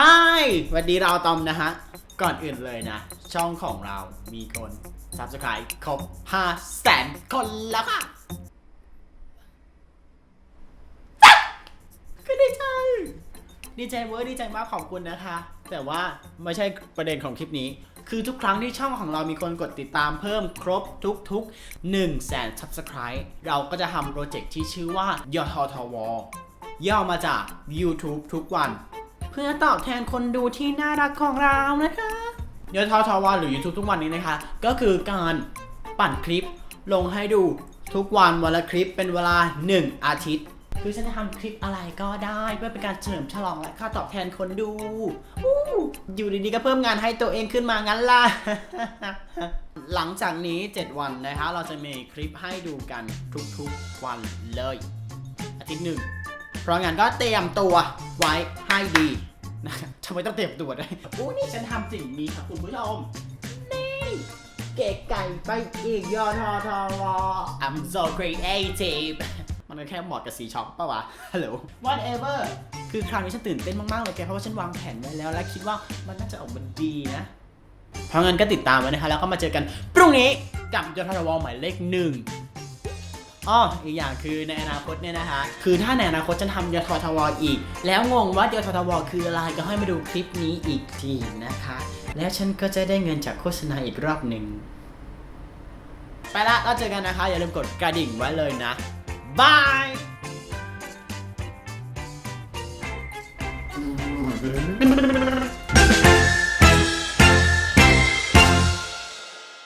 ฮสวัสดีเราตอมนะฮะ ก่อนอื่นเลยนะ ช่องของเรามีคน subscribe ครบ5แสนคนแล้วค่ะก็ดีใจ ดีใจเวอร์ดีใจมากขอบคุณนะคะ แต่ว่าไม่ใช่ประเด็นของคลิปนี้ คือทุกครั้งที่ช่องของเรามีคนกดติดตามเพิ่มครบทุกๆ1แสน subscribe เราก็จะทำโปรเจกต์ที่ชื่อว่ายททวย่อมาจาก YouTube ทุกวันเพื่อตอบแทนคนดูที่น่ารักของเรานะคะยททวหรือ YouTube ทุกวันนี้นะคะ ก็คือการปั่นคลิปลงให้ดูทุกวันวันละคลิปเป็นเวลา 1 อาทิตย์ คือฉันจะทำคลิปอะไรก็ได้เพื่อเป็นการเฉลิมฉลองและค่าตอบแทนคนดูอู้อยู่ดีๆก็เพิ่มงานให้ตัวเองขึ้นมางั้นล่ะ หลังจากนี้ 7 วันนะคะ เราจะมีคลิปให้ดูกันทุกๆวันเลย อาทิตย์หนึ่ง เพราะงั้นก็เตรียมตัว ไว้ให้ดีนะครับทำไมต้องเตรียมตัวด้วยอู้นี่ฉันทำสิ่งนี้ครับคุณผู้ชม นี่เก๋ไก่ไปอีกยอทอทอวอ I'm so creative มันก็แค่เหมาะกับสีช็อปปะวะ ฮัลโหล whatever คือคราวนี้ฉันตื่นเต้นมาก ๆ เลยแก เพราะว่าฉันวางแผนไว้แล้ว และคิดว่ามันน่าจะออกมาดีนะ เพราะงั้นก็ติดตามไว้นะคะ แล้วก็มาเจอกันพรุ่งนี้กับยอทอทอวอหมายเลขหนึ่ง อ้ออีกอย่างคือในอนาคตเนี่ยนะคะ คือถ้าในอนาคตจะทำยททวอีก แล้วงงว่ายททวคืออะไรก็ให้มาดูคลิปนี้อีกทีนะคะ แล้วฉันก็จะได้เงินจากโฆษณาอีกรอบหนึ่ง ไปละแล้วเจอกันนะคะ อย่าลืมกดกระดิ่งไว้เลยนะบาย